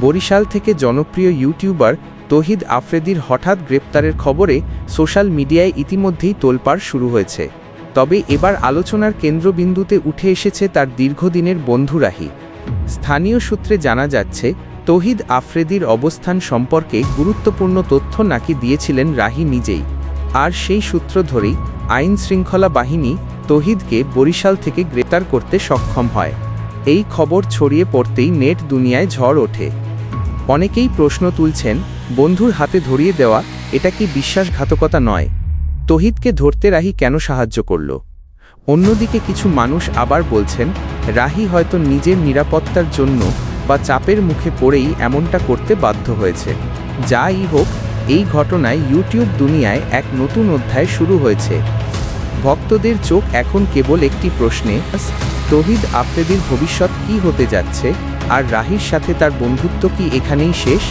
বরিশাল থেকে জনপ্রিয় ইউটিউবার তহিদ আফ্রেদির হঠাৎ গ্রেপ্তারের খবরে সোশ্যাল মিডিয়ায় ইতিমধ্যেই তোলপাড় শুরু হয়েছে। তবে এবার আলোচনার কেন্দ্রবিন্দুতে উঠে এসেছে তার দীর্ঘদিনের বন্ধু রাহি। স্থানীয় সূত্রে জানা যাচ্ছে, তহিদ আফ্রেদির অবস্থান সম্পর্কে গুরুত্বপূর্ণ তথ্য নাকি দিয়েছিলেন রাহি নিজেই। আর সেই সূত্র ধরেই আইন শৃঙ্খলা বাহিনী তহিদকে বরিশাল থেকে গ্রেপ্তার করতে সক্ষম হয়। এই খবর ছড়িয়ে পড়তেই নেট দুনিয়ায় ঝড় ওঠে। অনেকেই প্রশ্ন তুলছেন, বন্ধুর হাতে ধরিয়ে দেওয়া এটা কি বিশ্বাসঘাতকতা নয়? তহিদকে ধরতে রাহি কেন সাহায্য করল? অন্যদিকে কিছু মানুষ আবার বলছেন, রাহি হয়তো নিজের নিরাপত্তার জন্য বা চাপের মুখে পড়েই এমনটা করতে বাধ্য হয়েছে। যাই হোক, এই ঘটনায় ইউটিউব দুনিয়ায় এক নতুন অধ্যায় শুরু হয়েছে। ভক্তদের চোখ এখন কেবল একটি প্রশ্নে তহিদ আফ্রেদির ভবিষ্যৎ কি হতে যাচ্ছে? আর রাহির সাথে তার বন্ধুত্ব কি এখানেই শেষ?